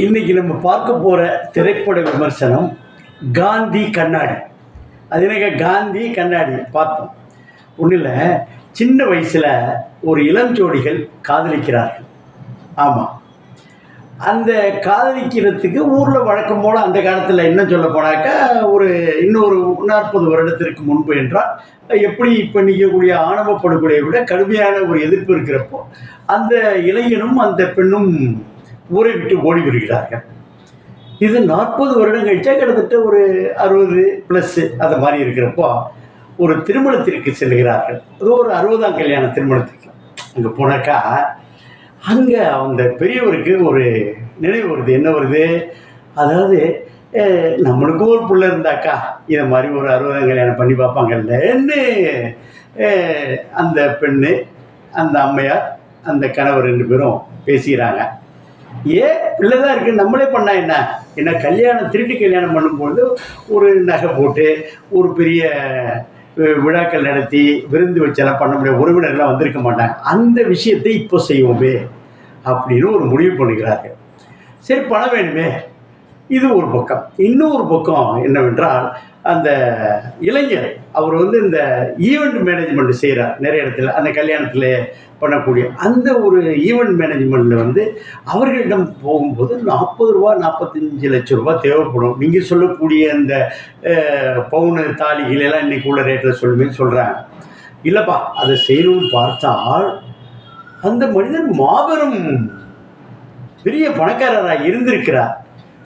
இன்னைக்கு நம்ம பார்க்க போகிற திரைப்பட விமர்சனம் காந்தி கண்ணாடி. அது என்னங்க? காந்தி கண்ணாடி. பார்த்தோம். ஒன்றும் இல்லை சின்ன வயசில் ஒரு இளம் ஜோடிகள் காதலிக்கிறார்கள். ஆமாம் அந்த காதலிக்கிறதுக்கு ஊரில் வழக்கம் போல் அந்த காலத்தில் என்ன சொல்ல போனாக்கா ஒரு இன்னொரு நாற்பது வருடத்திற்கு முன்பு என்றால் எப்படி இப்போ நிற்கக்கூடிய ஆணவ படுகொலையை விட கடுமையான ஒரு எதிர்ப்பு இருக்கிறப்போ அந்த இளைஞனும் அந்த பெண்ணும் ஊரை விட்டு ஓடி வருகிறார்கள். இது நாற்பது வருடம் கழிச்சா கிட்டத்தட்ட ஒரு அறுபது ப்ளஸ்ஸு அந்த மாதிரி இருக்கிறப்போ ஒரு திருமணத்திற்கு செல்கிறார்கள். அது ஒரு அறுபதாம் கல்யாண திருமணத்திற்கு. அங்கே போனாக்கா அங்கே அந்த பெரியவருக்கு ஒரு நினைவு வருது. என்ன வருது? அதாவது நம்மளுக்கும் ஒரு பிள்ளை இருந்தாக்கா இதை மாதிரி ஒரு அறுபதாம் கல்யாணம் பண்ணி பார்ப்பாங்கல்லன்னு அந்த பெண்ணு அந்த அம்மையார் அந்த கணவர் ரெண்டு பேரும் பேசிக்கிறாங்க. ஏன் பிள்ளை தான் இருக்குது நம்மளே பண்ணால் என்ன? என்ன கல்யாணம் திருட்டு கல்யாணம் பண்ணும்போது ஒரு நகை போட்டு ஒரு பெரிய விழாக்கள் நடத்தி விருந்து வச்செல்லாம் பண்ண முடியாது. உறவினர்லாம் வந்திருக்க மாட்டாங்க. அந்த விஷயத்தை இப்போ செய்வோமே அப்படின்னு ஒரு முடிவு பண்ணுகிறார்கள். சரி பணம் வேணுமே. இது ஒரு பக்கம். இன்னொரு பக்கம் என்னவென்றால் அந்த இளைஞர் அவர் வந்து இந்த ஈவெண்ட் மேனேஜ்மெண்ட் செய்கிறார் நிறைய இடத்துல அந்த கல்யாணத்தில் பண்ணக்கூடிய அந்த ஒரு ஈவெண்ட் மேனேஜ்மெண்ட்டில் வந்து அவர்களிடம் போகும்போது நாற்பது ரூபா நாற்பத்தஞ்சு லட்சம் ரூபா தேவைப்படும். நீங்கள் சொல்லக்கூடிய அந்த பவுனு தாலிகள் எல்லாம் உள்ள ரேட்டில் சொல்லுமே சொல்கிறாங்க இல்லைப்பா அதை செய்யணும்னு பார்த்தால் அந்த மனிதன் மாபெரும் பெரிய பணக்காரராக இருந்திருக்கிறார்.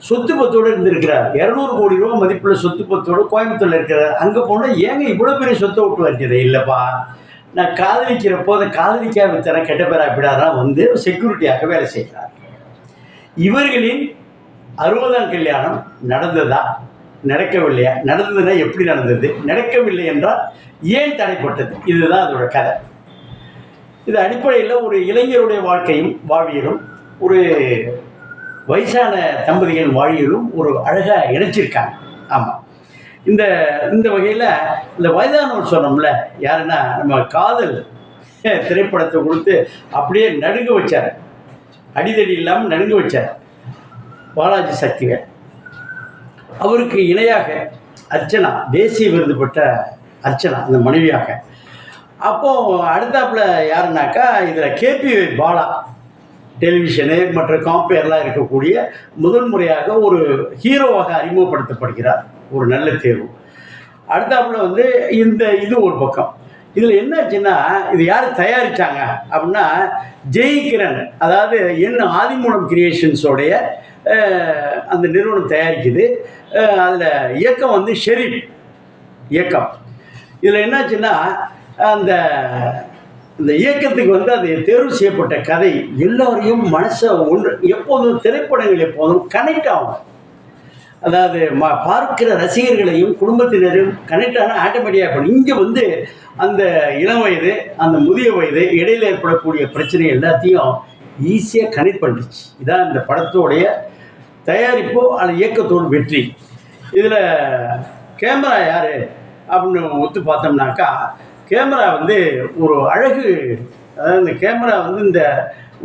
சொத்து பத்தோடு இருந்திருக்கிறார். இரநூறு கோடி ரூபா மதிப்புள்ள சொத்து பத்தோடு கோயம்புத்தூர்ல இருக்கிறார் அங்கே போனால் ஏங்க இவ்வளோ பெரிய சொத்தை விட்டு வருகிறது இல்லைப்பா. நான் காதலிக்கிறப்போ அதை காதலிக்காம தர கெட்ட பேரா பிடாதான் வந்து செக்யூரிட்டியாக வேலை செய்கிறார். இவர்களின் அறுபதாம் கல்யாணம் நடந்ததா? நடக்கவில்லையா? நடந்ததுன்னா எப்படி நடந்தது? நடக்கவில்லை என்றால் ஏன் தடைப்பட்டது? இதுதான் அதோட கதை. இது அடிப்படையில் ஒரு இளைஞருடைய வாழ்க்கையும் வாழ்வியலும் ஒரு வயசான தம்பதிகள் வாழியலும் ஒரு அழகாக இணைச்சிருக்காங்க. ஆமாம் இந்த இந்த வகையில் இந்த வயதானவர் சொன்னோம்ல யாருன்னா நம்ம காதல் திரைப்படத்தை கொடுத்து அப்படியே நடுங்க வச்சார். அடிதடி இல்லாமல் நடுங்க வச்சார். பாலாஜி சக்திவேல். அவருக்கு இணையாக அர்ச்சனா தேசிய விருது பெற்ற அர்ச்சனா அந்த மனைவியாக. அப்போது அடுத்தாப்புல யாருனாக்கா இதில் கேபி பாலா. டெலிவிஷனு மற்ற காம்பேர்லாம் இருக்கக்கூடிய முதல் முறையாக ஒரு ஹீரோவாக அறிமுகப்படுத்தப்படுகிறார். ஒரு நல்ல தேர்வு. அடுத்தாப்புல வந்து இந்த இது ஒரு பக்கம். இதில் என்னாச்சுன்னா இது யார் தயாரித்தாங்க அப்படின்னா ஜெயிக்கிறன் அதாவது என் ஆதிமூலம் கிரியேஷன்ஸோடைய அந்த நிறுவனம் தயாரிக்குது. அதில் இயக்கம் வந்து ஷெரீப். இயக்கம். இதில் என்னாச்சுன்னா அந்த இந்த இயக்கத்துக்கு வந்து அது தேர்வு செய்யப்பட்ட கதை எல்லோரையும் மனசை ஒன்று எப்போதும் திரைப்படங்கள் எப்போதும் கனெக்ட் ஆகும். அதாவது ம பார்க்கிற ரசிகர்களையும் குடும்பத்தினரையும் கனெக்ட் ஆனால் ஆட்டோமேட்டிக்காக பண்ணும் இங்கே வந்து அந்த இளம் வயது அந்த முதிய வயது இடையில் ஏற்படக்கூடிய பிரச்சனை எல்லாத்தையும் ஈஸியாக கனெக்ட் பண்ணிடுச்சு. இதான் இந்த படத்தோடைய தயாரிப்போ அந்த இயக்கத்தோடு வெற்றி. இதில் கேமரா யார்? அப்படின்னு ஒத்து பார்த்தோம்னாக்கா கேமரா வந்து ஒரு அழகு அதாவது இந்த கேமரா வந்து இந்த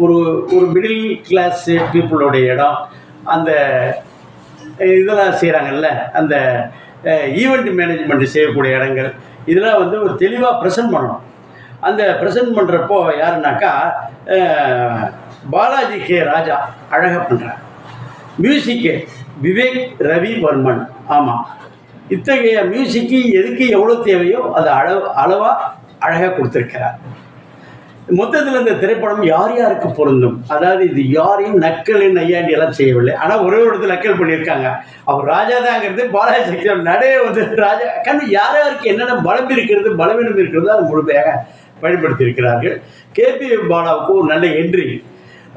ஒரு ஒரு மிடில் கிளாஸ் பீப்புளோடைய இடம். அந்த இதெல்லாம் செய்கிறாங்கல்ல அந்த ஈவெண்ட் மேனேஜ்மெண்ட் செய்யக்கூடிய இடங்கள். இதெல்லாம் வந்து ஒரு தெளிவாக ப்ரெசன்ட் பண்ணணும். அந்த ப்ரெசென்ட் பண்ணுறப்போ யாருனாக்கா பாலாஜி கே ராஜா அழகாக பண்ணுறார் மியூசிக்கு விவேக் ரவி வர்மன் ஆமாம் இத்தகைய மியூசிக்கு எதுக்கு எவ்வளோ தேவையோ அது அளவு அளவாக அழகாக கொடுத்துருக்கிறார். மொத்தத்தில் இந்த திரைப்படம் யார் யாருக்கு பொருந்தும்? அதாவது இது யாரையும் நக்கலின் நையாண்டி எல்லாம் செய்யவில்லை. ஆனால் ஒரே ஒரு இடத்துல நக்கல் பண்ணியிருக்காங்க. அவர் ராஜா தாங்கிறது பாலாஜி சக்தி வந்து ராஜா கண்ணு யார் யாருக்கு என்னென்ன பலம் இருக்கிறது பலவீனம் இருக்கிறது அதை முழுமையாக பயன்படுத்தியிருக்கிறார்கள். கேபி பாலாவுக்கு ஒரு நல்ல என்ட்ரி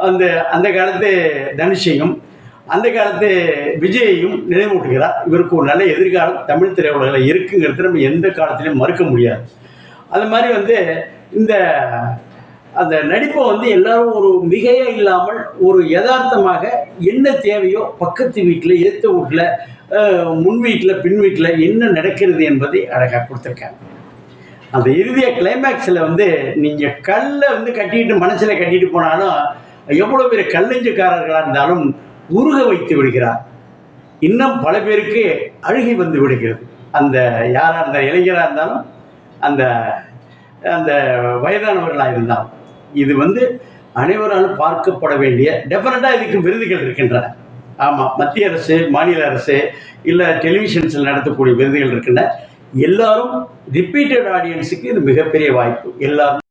அந்த அந்த காலத்து தனுஷையும் அந்த காலத்து விஜயையும் நினைவூட்டுகிறார். இவருக்கு ஒரு நல்ல எதிர்காலம் தமிழ் திரையுலகில் இருக்குங்கிறது நம்ம எந்த காலத்திலையும் மறுக்க முடியாது. அது மாதிரி வந்து இந்த அந்த நடிப்பை வந்து எல்லாரும் ஒரு மிகையே இல்லாமல் ஒரு யதார்த்தமாக என்ன தேவையோ பக்கத்து வீட்டில் ஏற்ற வீட்டில் முன் வீட்டில் பின் வீட்டில் என்ன நடக்கிறது என்பதை அழகாக கொடுத்துருக்காங்க அந்த இறுதிய கிளைமேக்ஸில் வந்து நீங்கள் கல்லை வந்து கட்டிட்டு மனசில் கட்டிட்டு போனாலும் எவ்வளோ பெரிய கல்லெஞ்சுக்காரர்களாக இருந்தாலும் உருக வைத்து விடுகிறார். இன்னும் பல பேருக்கு அழுகை வந்து விடுகிறது. அந்த யாராக இருந்தால் இளைஞராக இருந்தாலும் அந்த அந்த வயதானவர்களாக இருந்தாலும் இது வந்து அனைவராலும் பார்க்கப்பட வேண்டிய டெஃபினட்டாக இதுக்கு விருதுகள் இருக்கின்றன. ஆமாம் மத்திய அரசு மாநில அரசு இல்லை டெலிவிஷன்ஸில் நடத்தக்கூடிய விருதுகள் இருக்கின்றன. எல்லாரும் ரிப்பீட்டட் ஆடியன்ஸுக்கு இது மிகப்பெரிய வாய்ப்பு. எல்லாரும்